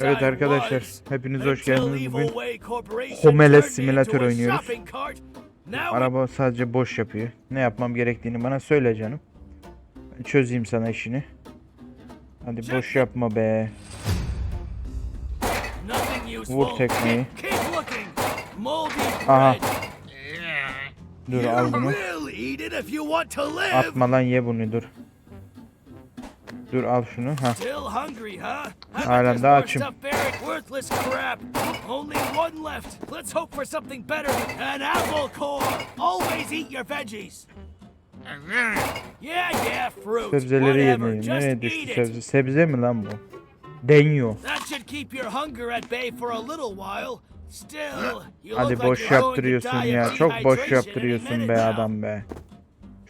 Evet arkadaşlar, hepiniz hoş geldiniz. Bugün into a oynuyoruz. araba sadece boş yapıyor. Ne yapmam gerektiğini bana söyle canım. Ben çözeyim sana işini. Hadi boş yapma be. Vur tekmeyi. Aha. Dur al bunu. Atma lan ye bunu dur. Dur al şunu. Ha. Halen daha açım. stuff buried, worthless crap. Only one left. Let's hope for something better. An apple core. Always eat your veggies. Yeah, yeah, fruit. Sebzeleri yemeyin. Eat düştü sebze? Sebze mi lan bu? Deniyor. That should keep your hunger at bay for a little while. Still, you Hadi boş yaptırıyorsun ya. Çok boş yaptırıyorsun be adam be.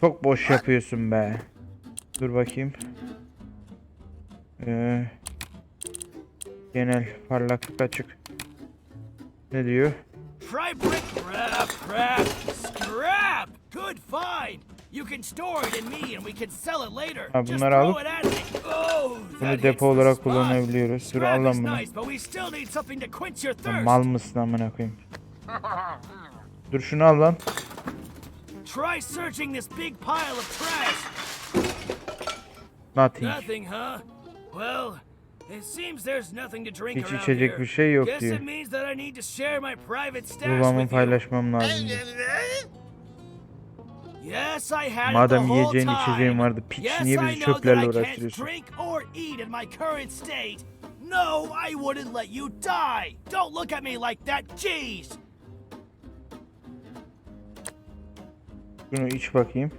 Çok boş yapıyorsun be. Dur bakayım. Ee, genel parlaklık açık. Ne diyor? Try brick crap, crap, scrap. Good find. You can store it in me and we can sell it later. Ha, bunları alıp. Oh, Bunu depo olarak kullanabiliyoruz. Dur al lan bunu. thirst. Mal mısın amına koyayım? Dur şunu al lan. Try searching this big pile of trash. Nothing. Nothing, huh? Well, it seems there's nothing to drink Hiç around içecek here. bir şey yok Guess diyor. it means that I need to share my private stash with you. paylaşmam lazım. diyor. Yes, I had Madem it the whole yiyeceğin time. içeceğin vardı, piç, yes, niye I bizi know çöplerle that I can't uğraştırıyorsun? drink or eat in my current state. No, I wouldn't let you die. Don't look at me like that. Jeez. Şunu iç bakayım.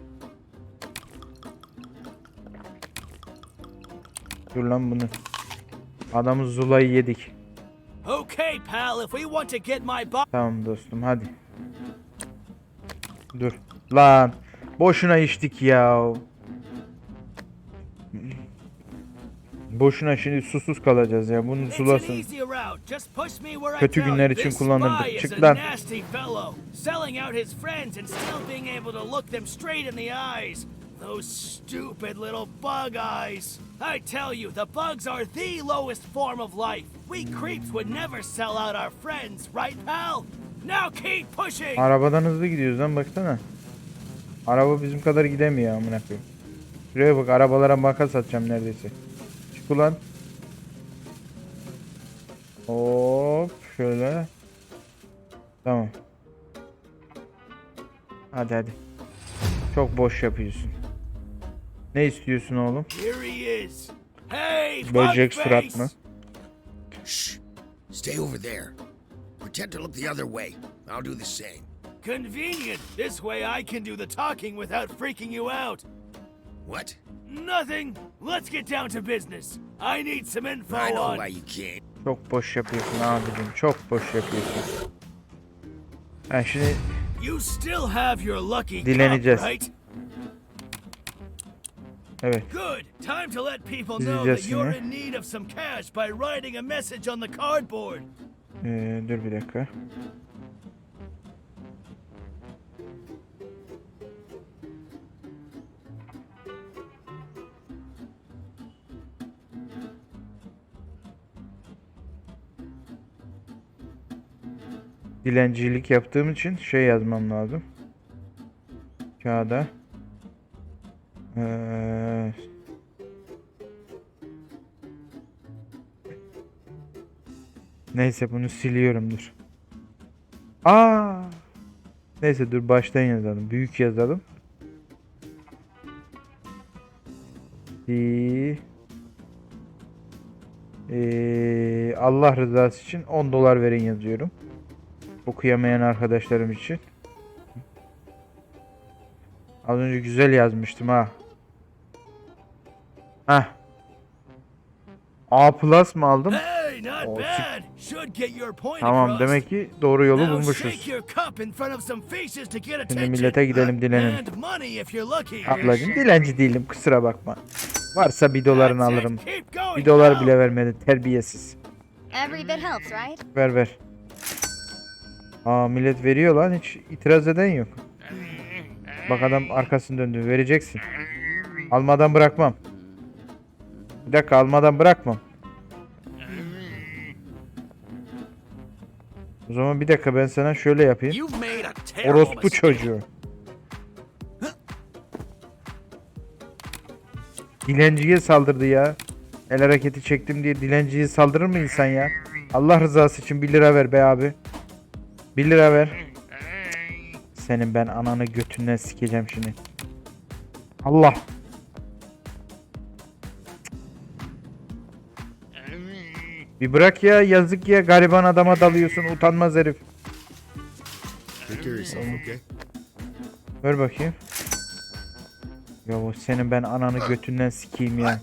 Dur lan bunu. Adamı Zula'yı yedik. Okay, pal, if we want to get my Tamam dostum hadi. Dur. Lan. Boşuna içtik ya. Boşuna şimdi susuz kalacağız ya. An sulasın. Kötü günler için kullanırdık. Çık lan. Those stupid little bug eyes. I tell you, the bugs are the lowest form of life. We creeps would never sell out our friends, right, pal? Now keep pushing. Arabadan hızlı gidiyoruz lan baksana. Araba bizim kadar gidemiyor amına koyayım. Şuraya bak arabalara makas atacağım neredeyse. Çık ulan. Hop şöyle. Tamam. Hadi hadi. Çok boş yapıyorsun. Ne istiyorsun oğlum? Böcek surat mı? Shh. Stay over there. Pretend to look the other way. I'll do the same. Convenient. This way I can do the talking without freaking you out. What? Nothing. Let's get down to business. I need some info I know on. why you can't. Çok boş yapıyorsun abicim. Çok boş yapıyorsun. Ha şimdi You still have your lucky Dileneceğiz. cup, right? Evet. Good. Time to let people know that you're in need of some cash by writing a message on the cardboard. Ee, dur bir dakika. Dilencilik yaptığım için şey yazmam lazım. Kağıda. Ee, Neyse bunu siliyorum dur. Aa. Neyse dur baştan yazalım. Büyük yazalım. Ee, ee, Allah rızası için 10 dolar verin yazıyorum. Okuyamayan arkadaşlarım için. Az önce güzel yazmıştım ha. Hah. A plus mı aldım? Hey, not bad. Should get your point Tamam demek ki doğru yolu bulmuşuz. Şimdi millete gidelim lucky. Ablacım dilenci değilim kusura bakma. Varsa bir dolarını alırım. Bir dolar bile vermedi terbiyesiz. Ver ver. Aa millet veriyor lan hiç itiraz eden yok. Bak adam arkasını döndü vereceksin. Almadan bırakmam. Bir dakika almadan bırakmam. O zaman bir dakika ben sana şöyle yapayım. Orospu çocuğu. Dilenciye saldırdı ya. El hareketi çektim diye dilenciye saldırır mı insan ya? Allah rızası için 1 lira ver be abi. 1 lira ver. Senin ben ananı götünden sikeceğim şimdi. Allah Bir bırak ya yazık ya gariban adama dalıyorsun utanmaz herif. Okay? Ver bakayım. Ya bu senin ben ananı götünden sikeyim ya.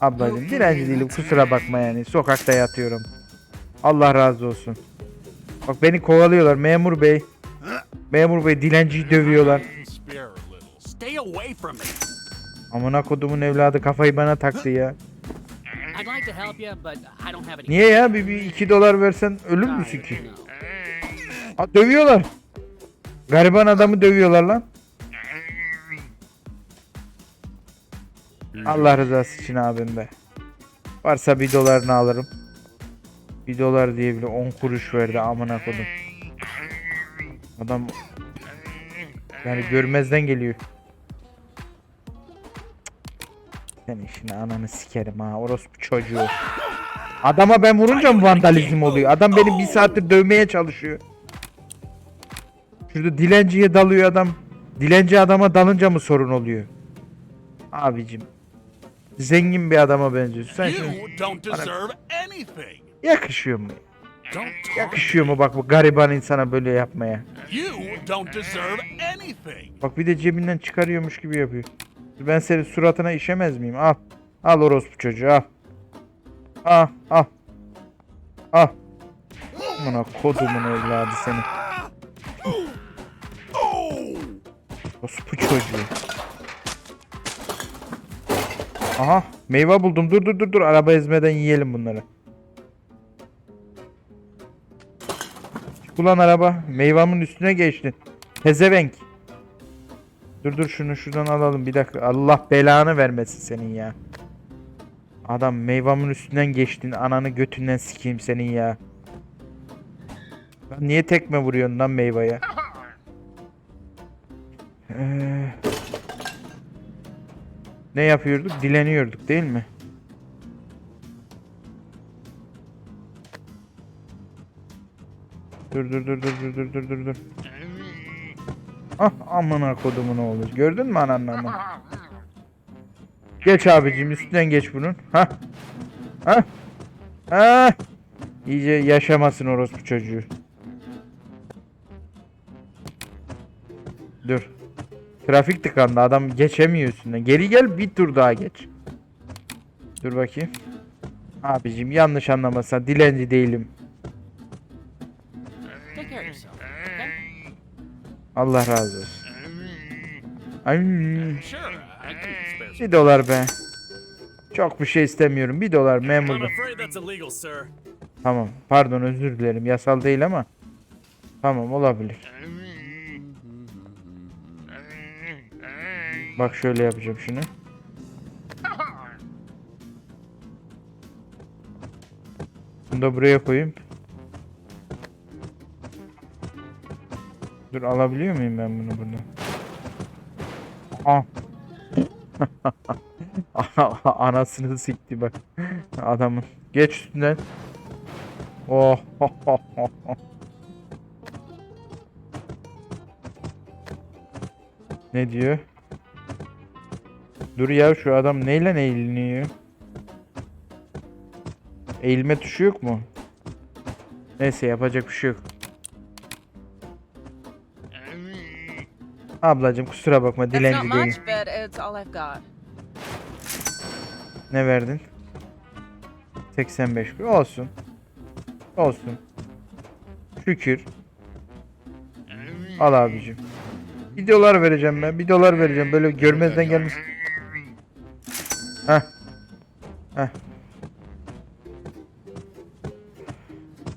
Ablacım direnci değilim kusura bakma yani sokakta yatıyorum. Allah razı olsun. Bak beni kovalıyorlar memur bey. Memur bey dilenciyi dövüyorlar. Amına kodumun evladı kafayı bana taktı ya. Niye ya bir, bir iki dolar versen ölür müsün ki? Ha, dövüyorlar. Gariban adamı dövüyorlar lan. Allah rızası için abim be. Varsa bir dolarını alırım. Bir dolar diye bile 10 kuruş verdi amına kodum. Adam yani görmezden geliyor. Sen işini ananı sikerim ha orospu çocuğu. Adama ben vurunca mı vandalizm oluyor? Adam beni bir saattir dövmeye çalışıyor. Şurada dilenciye dalıyor adam. Dilenci adama dalınca mı sorun oluyor? Abicim. Zengin bir adama benziyorsun. Sen şimdi yakışıyor mu? Yakışıyor mu bak bu gariban insana böyle yapmaya? Bak bir de cebinden çıkarıyormuş gibi yapıyor. Ben senin suratına işemez miyim? Al. Al orospu çocuğu al. Al al. Al. Buna kodumun evladı seni. Orospu çocuğu. Aha meyve buldum. Dur dur dur dur. Araba ezmeden yiyelim bunları. Ulan araba. Meyvamın üstüne geçtin. Pezevenk. Dur dur şunu şuradan alalım bir dakika. Allah belanı vermesin senin ya. Adam meyvamın üstünden geçtin ananı götünden sikeyim senin ya. Lan niye tekme vuruyorsun lan meyvaya? Ee, ne yapıyorduk? Dileniyorduk değil mi? Dur dur dur dur dur dur dur dur. Ah amına kodumun oğlu. Gördün mü ananın amı? Geç abicim üstünden geç bunun. Ha? Ha? Ha? İyice yaşamasın orospu çocuğu. Dur. Trafik tıkandı adam geçemiyor üstünden. Geri gel bir tur daha geç. Dur bakayım. Abicim yanlış anlamazsan dilenci değilim. Allah razı olsun. Ay. Bir dolar be. Çok bir şey istemiyorum. Bir dolar memur. Tamam. Pardon özür dilerim. Yasal değil ama. Tamam olabilir. Bak şöyle yapacağım şunu. Bunu da buraya koyayım. Dur alabiliyor muyum ben bunu buradan? Ah. Anasını sikti bak. Adamın. Geç üstünden. Oh. ne diyor? Dur ya şu adam neyle eğiliniyor? Eğilme tuşu yok mu? Neyse yapacak bir şey yok. Ablacım kusura bakma That's not dilenci değilim. much, but it's all I've got. Ne verdin? 85 kuruş. Olsun. Olsun. Şükür. Al abicim. Bir dolar vereceğim ben. Bir dolar vereceğim. Böyle görmezden gelmiş. Heh. Heh.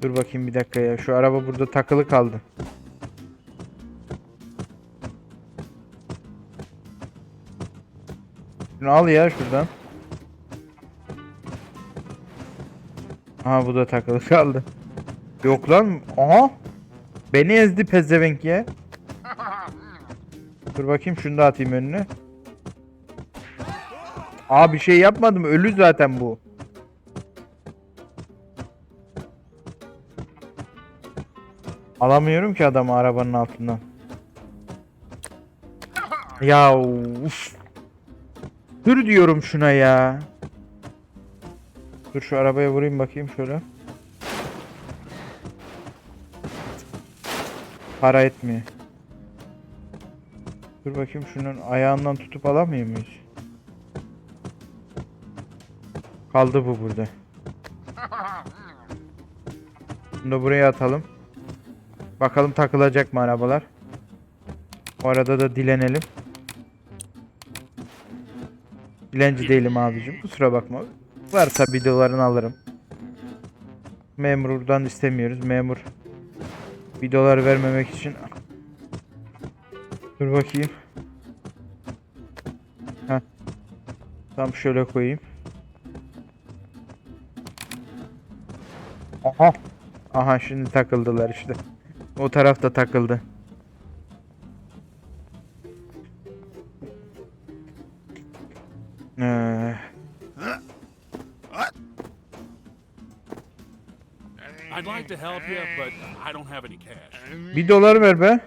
Dur bakayım bir dakika ya. Şu araba burada takılı kaldı. Şunu al ya şuradan. Aha bu da takılı kaldı. Yok lan. Aha. Beni ezdi pezevenk ya. Dur bakayım şunu da atayım önüne. Aa bir şey yapmadım. Ölü zaten bu. Alamıyorum ki adamı arabanın altından. Ya uf. Dur diyorum şuna ya. Dur şu arabaya vurayım bakayım şöyle. Para etmiyor. Dur bakayım şunun ayağından tutup alamıyor muyuz? Kaldı bu burada. Bunu da buraya atalım. Bakalım takılacak mı arabalar? O arada da dilenelim. Dilenci değilim abicim. Kusura bakma. Varsa videolarını alırım. Memurdan istemiyoruz. Memur videolar vermemek için. Dur bakayım. Heh. Tam şöyle koyayım. Aha. Aha şimdi takıldılar işte. O tarafta takıldı. Ee, I'd like to help you, but I don't have any cash. bir dolar ver be.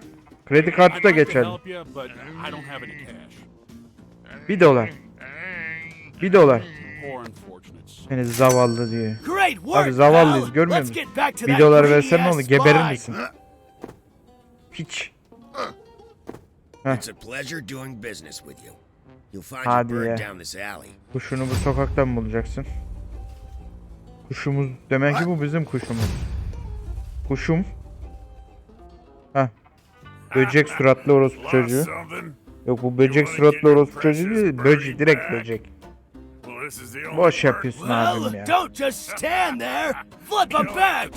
Kredi kartı I'd da like to geçerli. help you, but I don't have any cash. Bir dolar. Bir dolar. Poor unfortunates. Seni zavallı diyor. Great work, Abi zavallıyız, pal. görmüyor Let's musun? get back to Bir dolar greedy versen ne ass olur? Geberir spy. misin? Hiç. It's a pleasure doing business with you. You'll find Hadi ya. down this alley. Kuşunu bu sokaktan mı bulacaksın? Kuşumuz. Demek ki bu bizim kuşumuz. Kuşum. Heh. Böcek suratlı orospu çocuğu. Yok bu böcek suratlı orospu çocuğu değil. Böcek direkt böcek. Boş yapıyorsun abim ya. don't just stand there. Flip a back.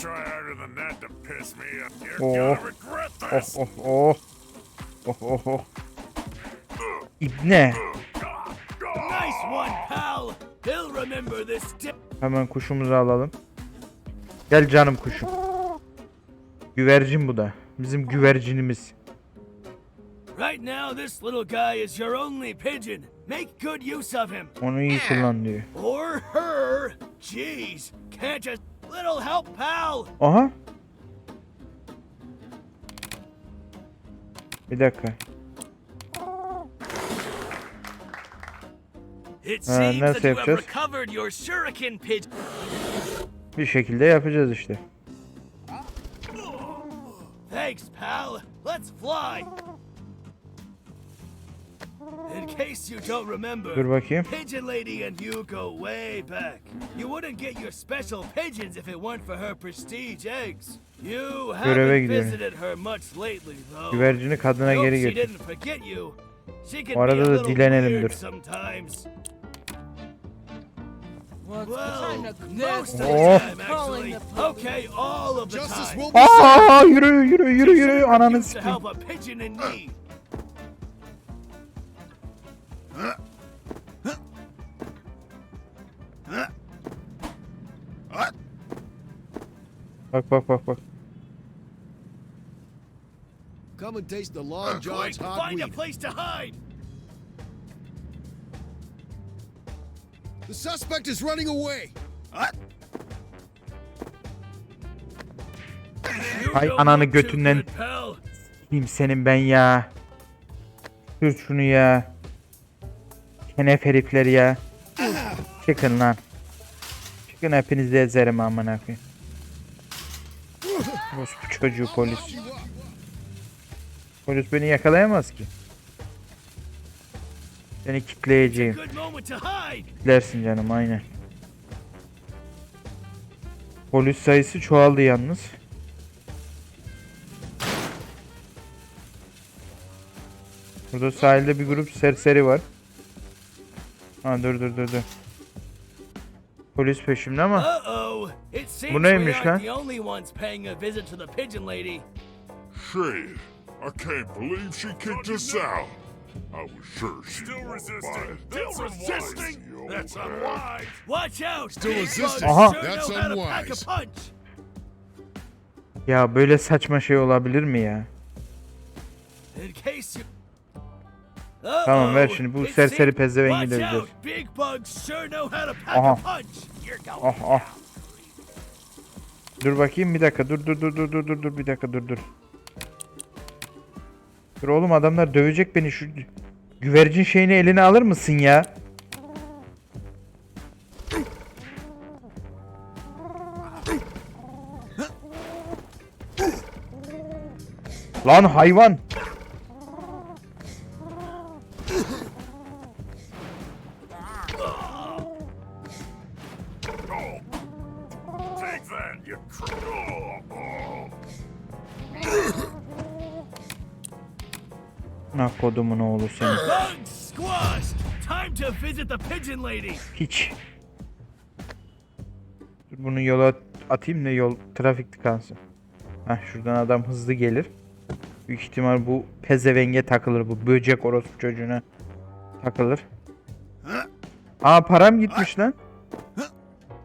Oh. Oh oh oh. Oh oh oh. İbne. Nice one, pal. He'll remember this day. Hemen kuşumuzu alalım. Gel canım kuşum. Güvercin bu da. Bizim güvercinimiz. Right now, this little guy is your only pigeon. Make good use of him. Onu iyi kullan diyor. Or her. Jeez. Can't just. Little help, pal. Aha. Bir dakika. Seems nasıl yapacağız? recovered your shuriken pigeon. Bir şekilde yapacağız işte. Thanks, pal. Let's fly. In case you don't remember, Dur bakayım. Pigeon Lady and you go way back. You wouldn't get your special pigeons if it weren't for her prestige eggs. You haven't visited her much lately, though. Güvercini kadına geri götür. didn't forget you. She can O arada da dilenelim, dur. Oh. time, actually. Okay, all of the time. Aa yürü yürü yürü yürü ananı sikeyim. Bak bak bak bak. Come and taste the Long John's hot find a place to hide. The suspect is running away. You Ay don't ananı götünden. Kim senin ben ya. Sür şunu ya. Kenef herifler ya. Çıkın lan. Çıkın hepinizi ezerim amına koyayım. Orospu çocuğu polis. Polis beni yakalayamaz ki. Seni kitleyeceğim. Kitlersin canım aynen. Polis sayısı çoğaldı yalnız. Burada sahilde bir grup serseri var. Ha dur dur dur dur. Polis peşimde ama Bu neymiş lan? She, I can't believe she kicked us out. I was sure she Still resisting. Still resisting? That's unwise. Watch out. Still resisting. Aha. That's unwise. Ya böyle saçma şey olabilir mi ya? In case you. Tamam, ver şimdi bu serseri seems- pezevengi Watch de out, biliyoruz. Big bugs sure know how to pack Aha. a punch. You're going Ah ah. Dur bakayım bir dakika dur dur dur dur dur dur dur bir dakika dur dur. Dur oğlum adamlar dövecek beni şu güvercin şeyini eline alır mısın ya? Lan hayvan. Visit the pigeon lady. Hiç. Dur bunu yola atayım da yol trafik tıkansın. Heh şuradan adam hızlı gelir. Büyük ihtimal bu pezevenge takılır bu böcek orospu çocuğuna takılır. Aa param gitmiş lan.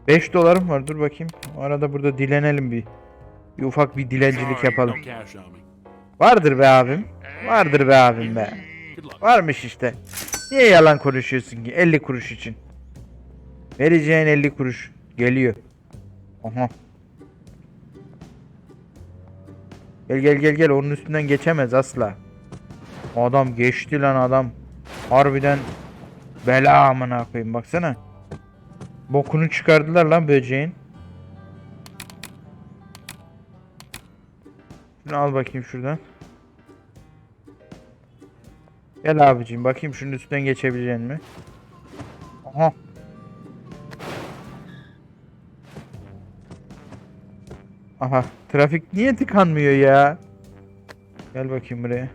5 dolarım var dur bakayım. O arada burada dilenelim bir. Bir ufak bir dilencilik yapalım. Vardır be abim. Vardır be abim be. Varmış işte. Niye yalan konuşuyorsun ki 50 kuruş için? Vereceğin 50 kuruş geliyor. Aha. Gel gel gel gel onun üstünden geçemez asla. Adam geçti lan adam. Harbiden bela amına koyayım baksana. Bokunu çıkardılar lan böceğin. Şunu al bakayım şuradan. Gel abicim bakayım şunun üstünden geçebilecek mi? Aha. Aha trafik niye tıkanmıyor ya? Gel bakayım buraya.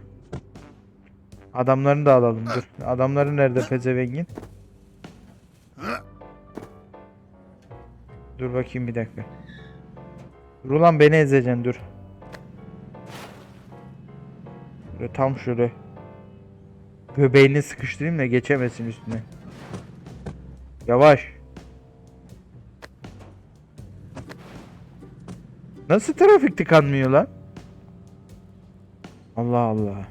Adamlarını da alalım dur. Adamları nerede pezevengin? Dur bakayım bir dakika. Dur ulan beni ezeceksin dur. Böyle tam şöyle göbeğini sıkıştırayım da geçemesin üstüne. Yavaş. Nasıl trafik tıkanmıyor lan? Allah Allah.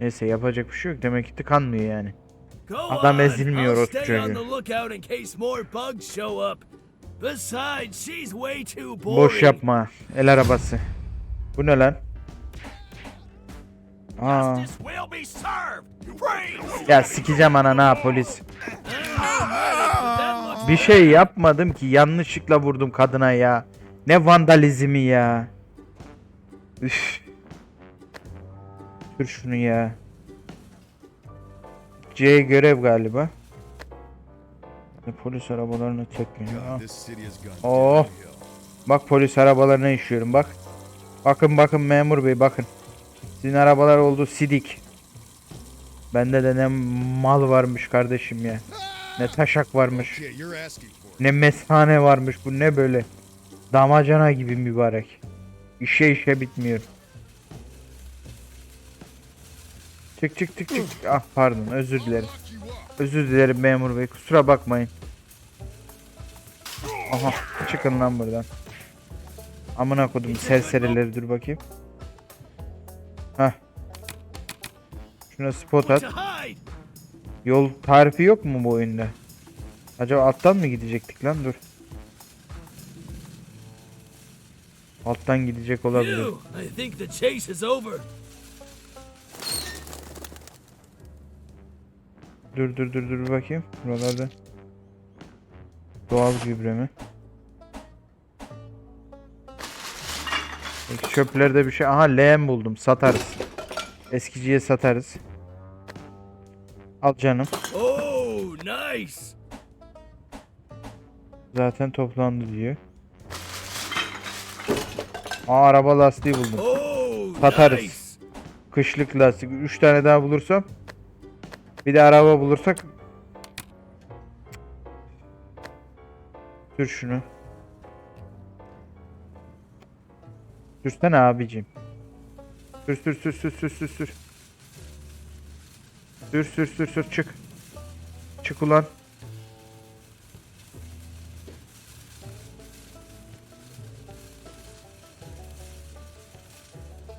Neyse yapacak bir şey yok. Demek ki tıkanmıyor yani. Adam ezilmiyor o boring. Boş yapma. El arabası. Bu ne lan? Aa. Justice will be served. Freeze! Ya sikeceğim anana ha polis. Bir şey yapmadım ki yanlışlıkla vurdum kadına ya. Ne vandalizmi ya. Üf. Sür şunu ya. C görev galiba. Polis arabalarını çekmiyor. Oh. Bak polis arabalarına işiyorum bak. Bakın bakın memur bey bakın. Sizin arabalar oldu sidik. Bende de ne mal varmış kardeşim ya. Ne taşak varmış. Ne mesane varmış bu ne böyle. Damacana gibi mübarek. İşe işe bitmiyor. Çık çık çık çık. Ah pardon özür dilerim. Özür dilerim memur bey kusura bakmayın. Aha çıkın lan buradan. Amına kodum serserileri dur bakayım. Hah. Şuna spot at. Yol tarifi yok mu bu oyunda? Acaba alttan mı gidecektik lan dur. Alttan gidecek olabilir. Dur dur dur dur bakayım. Buralarda. Doğal gübre mi? Çöplerde bir şey. Aha leğen buldum. Satarız. Eskiciye satarız. Al canım. Oh, nice. Zaten toplandı diyor. Aa araba lastiği buldum. Satarız. Kışlık lastik. 3 tane daha bulursam. Bir de araba bulursak. Sür şunu. Sürsene abicim. Sür sür sür sür sür sür sür. Sür sür sür sür çık. Çık ulan.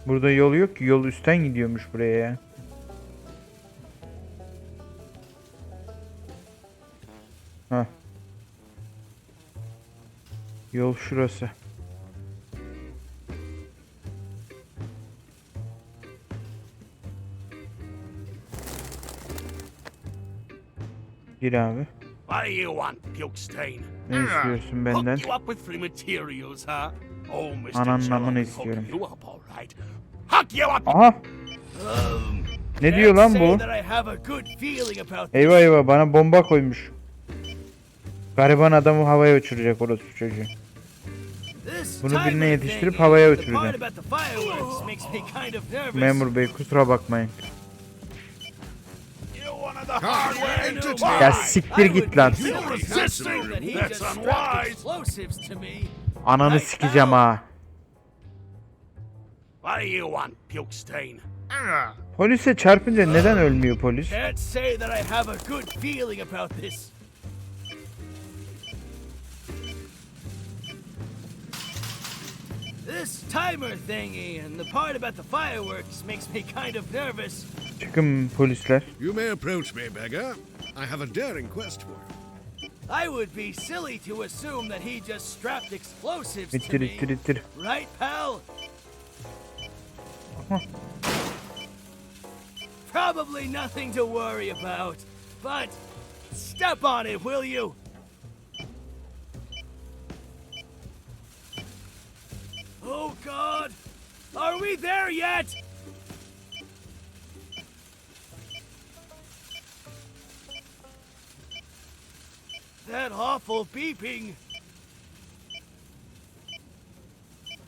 Burada yol yok ki. Yol üstten gidiyormuş buraya ya. Hah. Yol şurası. Gir abi. What do you want, Pukestein? Ne istiyorsun benden? Hook you up with free materials, huh? Oh, Mr. Ananın Jello amını will hook istiyorum. you up, all right. Hook you up! Aha! Um, Ne diyor lan bu? Eyvah eyvah bana bomba koymuş. Gariban adamı havaya uçuracak orospu çocuğu. Bunu birine yetiştirip havaya uçuracağım. Memur bey kusura bakmayın. Unwise. explosives to me. Ananı sikeceğim ha. Polise çarpınca neden ölmüyor polis? This timer thingy and the part about the fireworks makes me kind of nervous. Çıkın polisler. You may approach me, beggar. I have a daring quest for you. I would be silly to assume that he just strapped explosives to me. ittir ittir. Right, pal? Aha. Probably nothing to worry about, but step on it, will you? Oh, God! Are we there yet? That awful beeping.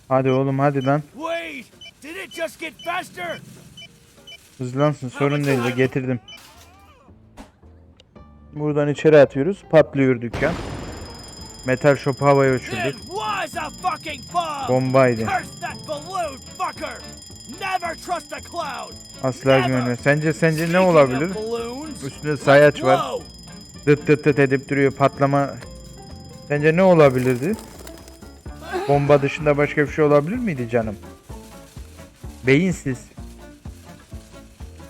Hadi oğlum hadi lan. Wait! Did it just get faster? Hızlansın sorun değil de getirdim. Buradan içeri atıyoruz. Patlıyor dükkan. Metal shop'u havaya uçurduk. Bombaydı. Asla güvenme. Sence sence ne olabilir? Üstünde sayaç var. Dıt dıt dıt edip duruyor patlama. Sence ne olabilirdi? Bomba dışında başka bir şey olabilir miydi canım? Beyinsiz.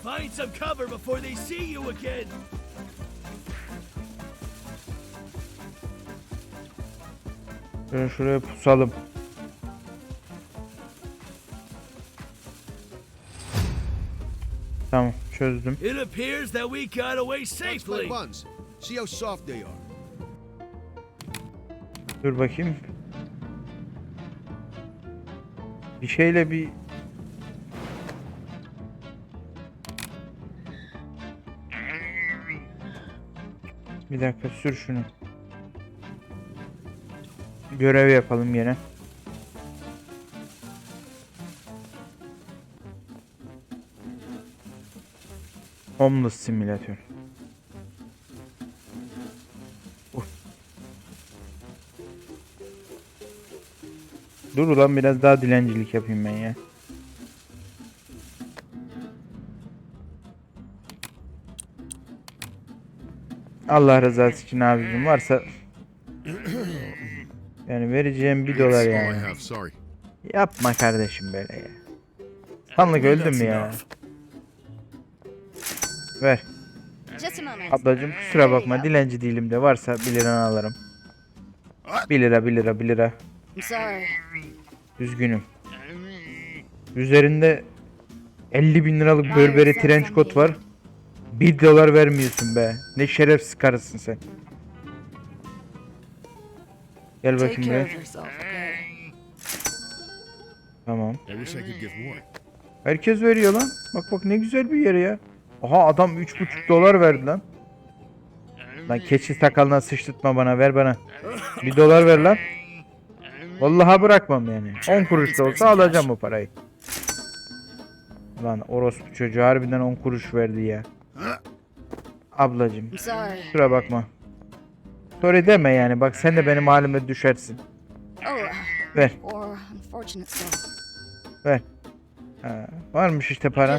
Find some cover before they see you again! Şöyle şuraya pusalım. Tamam çözdüm. It appears that we got away safely. See how soft they are. Dur bakayım. Bir şeyle bir Bir dakika sür şunu. Görev yapalım yine. Homeless simülatör. Dur ulan biraz daha dilencilik yapayım ben ya. Allah rızası için abicim varsa yani vereceğim bir dolar yani. Yapma kardeşim böyle ya. Sanlık öldüm mü ya? Ver. Ablacım kusura bakma dilenci değilim de varsa 1 liranı alırım. 1 lira 1 lira 1 lira. Üzgünüm. Üzerinde 50 bin liralık Burberry trench coat var. 1 dolar vermiyorsun be. Ne şerefsiz karısın sen. Gel bakayım okay? Tamam. Herkes veriyor lan. Bak bak ne güzel bir yer ya. Aha adam 3,5 dolar verdi lan. Lan keçi sakalına sıçtırtma bana ver bana. 1 dolar ver lan. Vallahi bırakmam yani. 10 kuruş da olsa alacağım o parayı. Lan orospu çocuğu harbiden 10 kuruş verdi ya. Ablacım kusura bakma. Sorry deme yani bak sen de benim halime düşersin. Oh, Ver stuff. ver. Ha, varmış işte paran.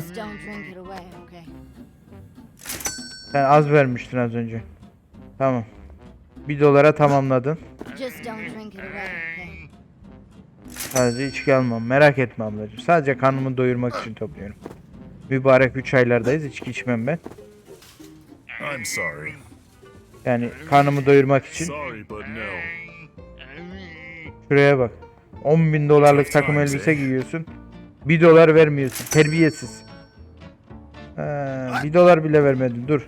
Sen az vermiştin az önce. Tamam. 1 dolara tamamladın. Sadece içki almam. Merak etme ablacığım. Sadece karnımı doyurmak için topluyorum. Mübarek 3 aylardayız. içki içmem ben. I'm sorry. Yani karnımı doyurmak için. Sorry, but no. Şuraya bak. 10 bin dolarlık takım elbise giyiyorsun. 1 dolar vermiyorsun. Terbiyesiz. Ha, 1 dolar bile vermedin. Dur.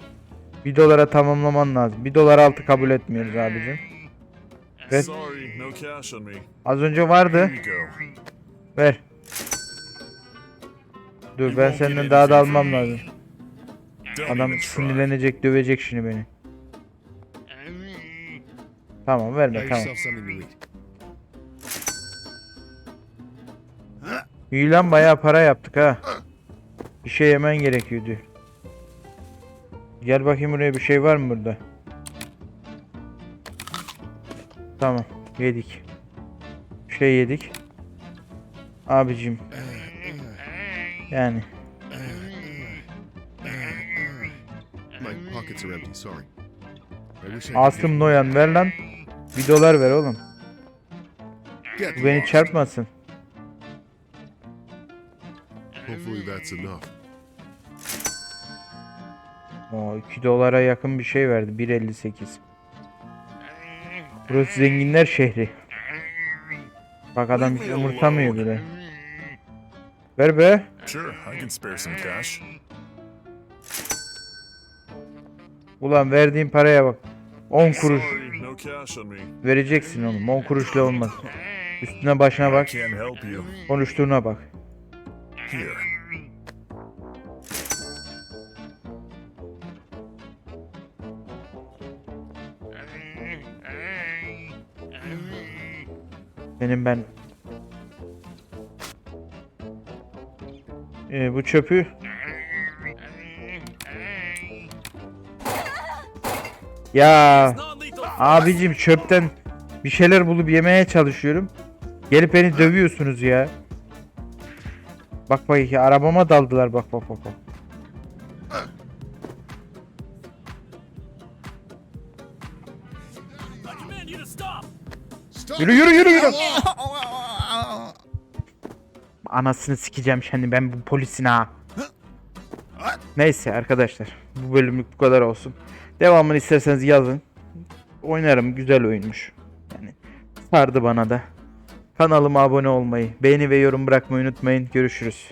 1 dolara tamamlaman lazım. 1 dolar altı kabul etmiyoruz abicim. Ver. Sorry, no cash on me. Az önce vardı. Ver. Dur ben senden daha da almam lazım. Adam sinirlenecek, dövecek şimdi beni. Tamam verme tamam. İyi lan bayağı para yaptık ha. Bir şey yemen gerekiyordu. Gel bakayım buraya bir şey var mı burada? Tamam yedik. Şey yedik. Abicim. Yani Asım Noyan ver lan. Bir dolar ver oğlum. Bu beni çarpmasın. O 2 dolara yakın bir şey verdi. 1.58. Burası zenginler şehri. Bak adam hiç umursamıyor bile. Ver be. Sure, I can spare some cash. Ulan verdiğin paraya bak. 10 kuruş vereceksin oğlum. 10 kuruşla olmaz. Üstüne başına bak. Konuştuğuna bak. Here. Benim ben Ee, bu çöpü Ya abicim çöpten bir şeyler bulup yemeye çalışıyorum. Gelip beni dövüyorsunuz ya. Bak bak ya arabama daldılar bak bak bak. bak. Yürü yürü yürü yürü. Anasını sikeceğim şimdi ben bu polisin ha. Neyse arkadaşlar bu bölümlük bu kadar olsun. Devamını isterseniz yazın. Oynarım güzel oyunmuş. Yani sardı bana da. Kanalıma abone olmayı, beğeni ve yorum bırakmayı unutmayın. Görüşürüz.